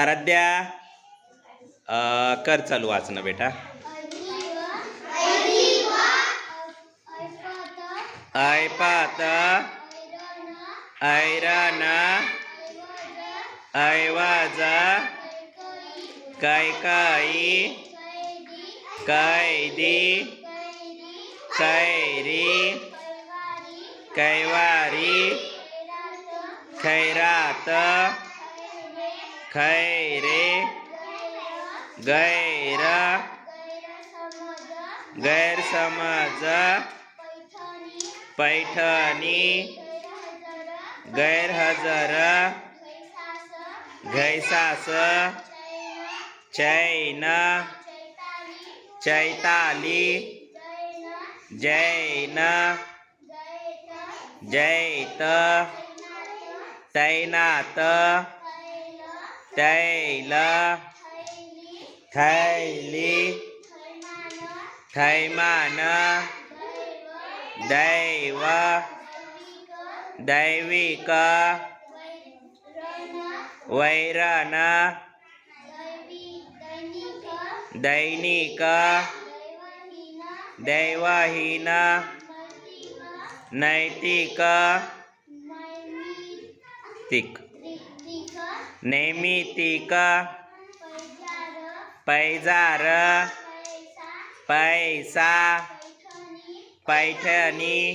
आराध्या कर चालू वाचणं बेटा. ऐपात ऐराणा ऐवाजा काय काई कैदी कैरी कैवारी खैरात खैरे? गैर? गैरसमज? पैठणी? गैरहजर? घैसास? चैन? चैताली? जैन? जैत? तैनात? तैल थैली थैमान दैव दैविक वैरण दैनिक दैवहीन नैतिक तिक. नैमितिक पैजार पैसा. पैठणी.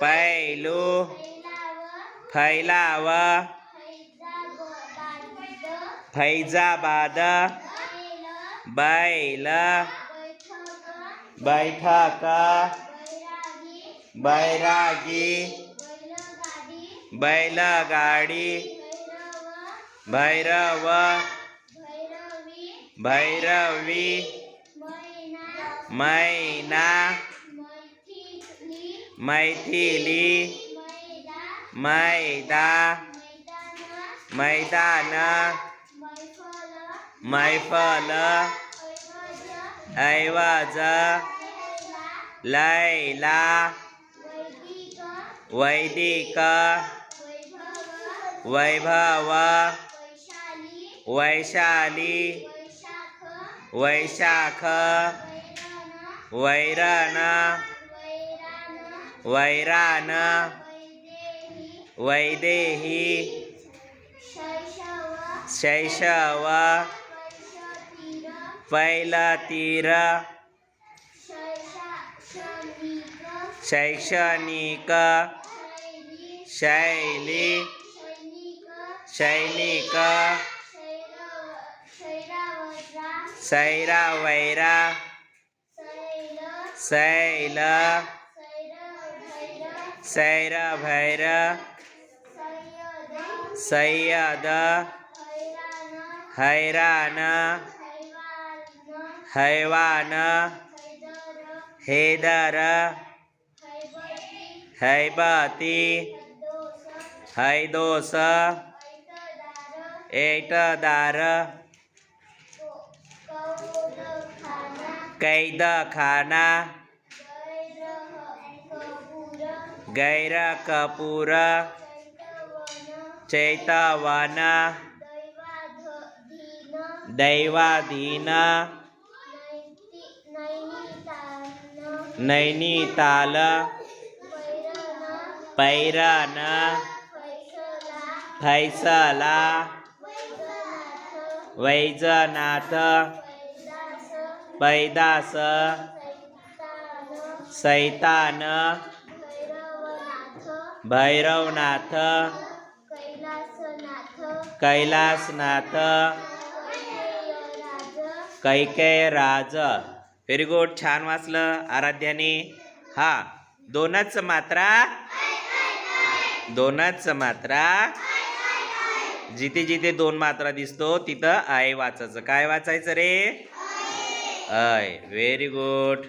पैलू. फैलाव. फैजाबाद. बैल. बैठक. बैरागी. बैलगाडी. भैरव। भैरवी। मैना। मैथिली। मैदा। मैदान। मैफल। ऐवज। लैला। वैदिक। वैभव। वैशाली। वैशाख। वैरण। वैरान वैदेही। शैशव। पैलतीर शैक्षणिक। शैली। सैनिक સૈરા વૈરા. સૈલ. સૈર ભૈર. સૈયદ. હૈરાન. હૈવાન. હૈદર. હૈબતી. હૈદોસ. એટદાર कैद खाना गैर कपूर चैतवन। दैवाधीन। नैनीताल। पैरन। फैसला। वैजनाथ। पैदास सैतान भैरवनाथ कैलासनाथ कैकेराज. व्हेरी गुड छान वाचलं आराध्याने. हा दोनच मात्रा. दोनच मात्रा. जिथे जिथे दोन मात्रा दिसतो तिथं आय वाचायचं. काय वाचायचं रे? अय व्हेरी गुड